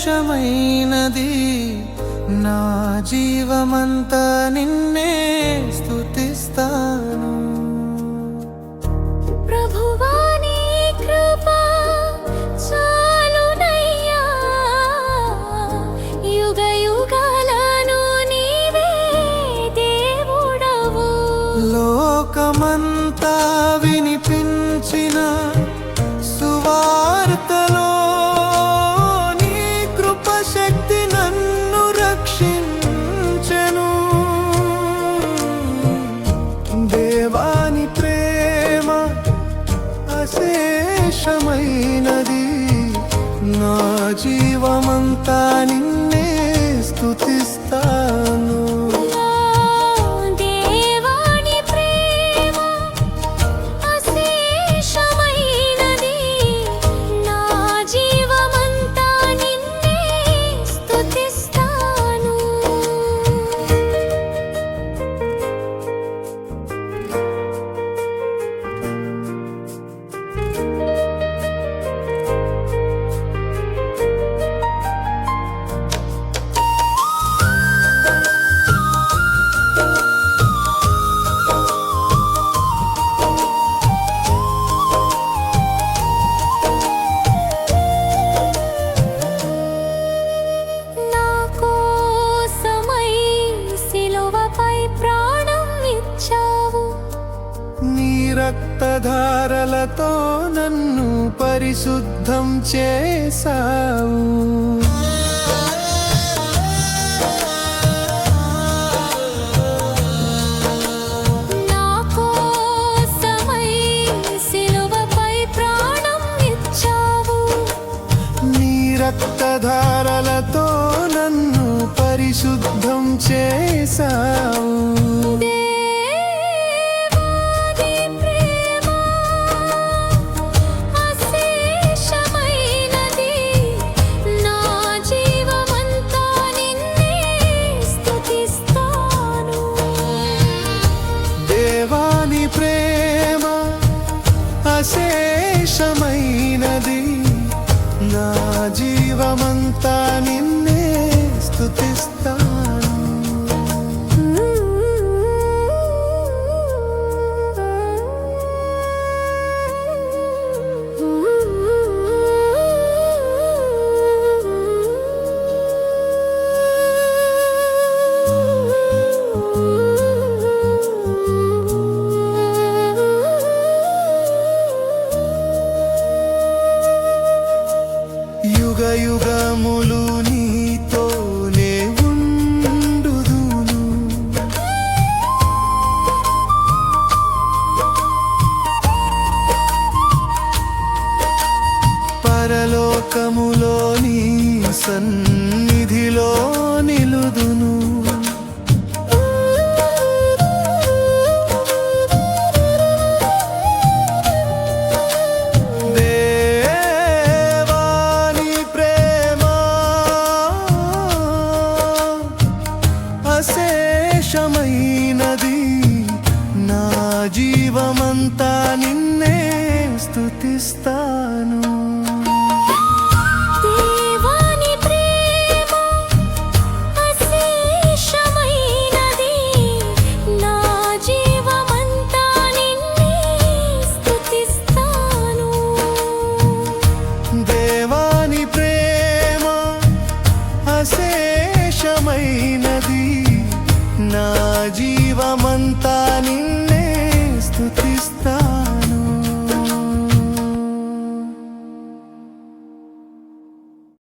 అశేషమైనది నా జీవమంతా నిన్నే స్థుతిస్తాను లోకమంతా వినిపించిన శేషమైనది నా జీవమంతా నిన్నే స్థుతిస్తాను పాదాలతో నన్ను పరిశుద్ధం చేశావు. రక్తధారలతో నన్ను పరిశుద్ధం చేశావు. అశేషమైనది నా జీవమంతా నిన్న యుగయుగములు నీతోనే ఉండుదును. పరలోకములో నీ సన్నిధిలో స్థుతిస్తా